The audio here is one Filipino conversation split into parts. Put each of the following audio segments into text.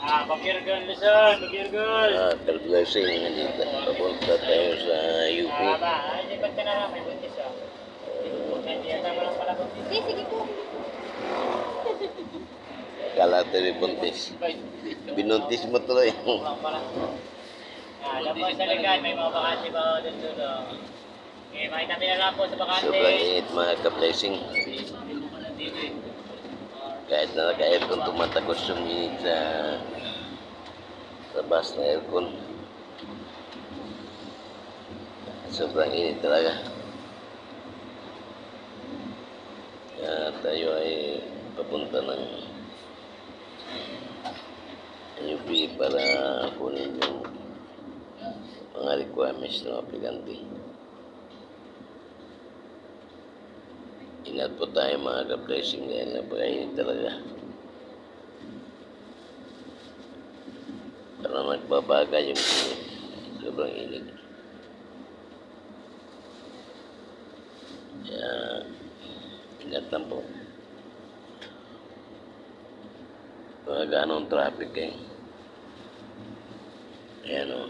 Ah, Bagirgol, Luzon, Bagirgol. Ah, blessing dito. Papunta tayo sa UP. Ah, ba, ay, di ba't ka na may buntis ah? Hindi yata ko lang pala buntis. Sige, sige po. Kala tayo buntis. Ay, Binuntis mo tuloy. Kulang pala. Ah, alam sa likod, may mga bakante ba ako dun dun oh. Eh, makita nila lang po sa bakante. Sobrang init mga ka-blessing. Dito ko lang dito eh. Kahit na naka-aircon, tumatagos yung init sa bus na aircon. Sobrang init talaga. Kaya tayo ay papunta ng UP para kunin yung mga requirements ng aplikante. Ingat po tayo mga ka-blessing dahil napakainit talaga. Parang nagbabaga yung init. Sobrang init. Kaya, ingat lang po. Mga ganong traffic eh. Ayan o.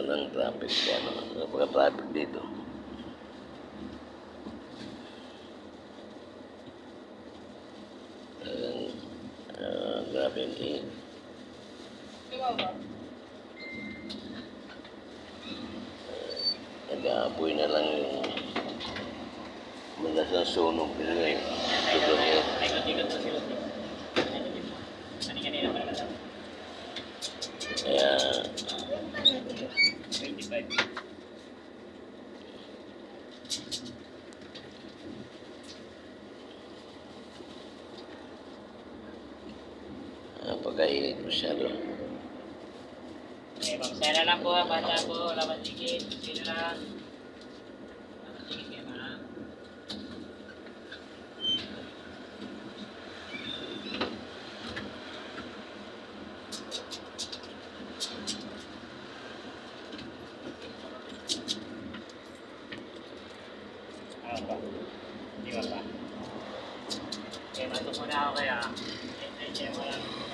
Walang traffic. Ayan o. Napaka-traffic dito. Init. Nag-aapoy na lang yung malas ng sunog nila ngayon. Sobrang po sila. Kanina-kanina pa napakainit masyado. Eh, pamasaya na lang po ha, bata po, laban tigit, sino lang. Laban tigit kayo ha. Ano ba? Di ba ba? Okay, matok muna ako kaya. Ay, ay, ay, wala.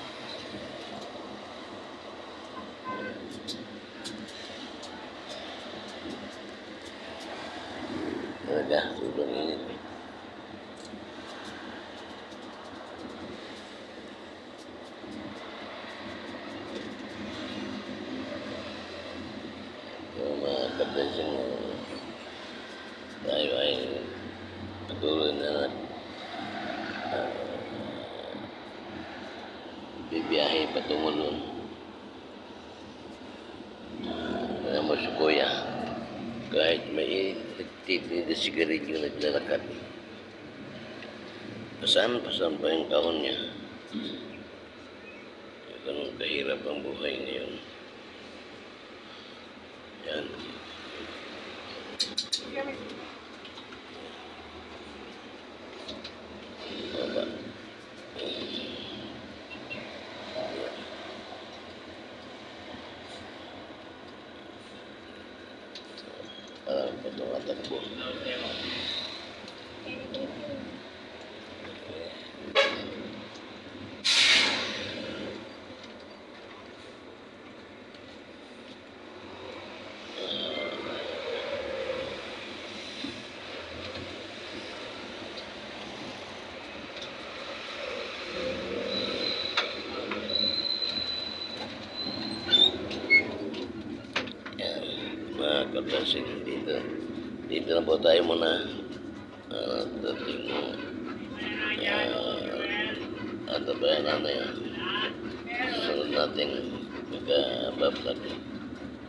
Talaga, sobrang init. Yung mga kablasing tayo ay patuloy na uh, bibiyahe patungo nun. Uh. Kahit may nagtitindi na sigarilyo naglalakad. Pasan-pasan pa yung kahon niya. Ganun kahirap ang buhay ngayon. Yan. Baba. Parang pa tumatakbo. Yan, mga kablasing dito. Dito na po tayo muna. Uh, dating uh, ano ba yan, ano yan. Sunod natin magka-bablog.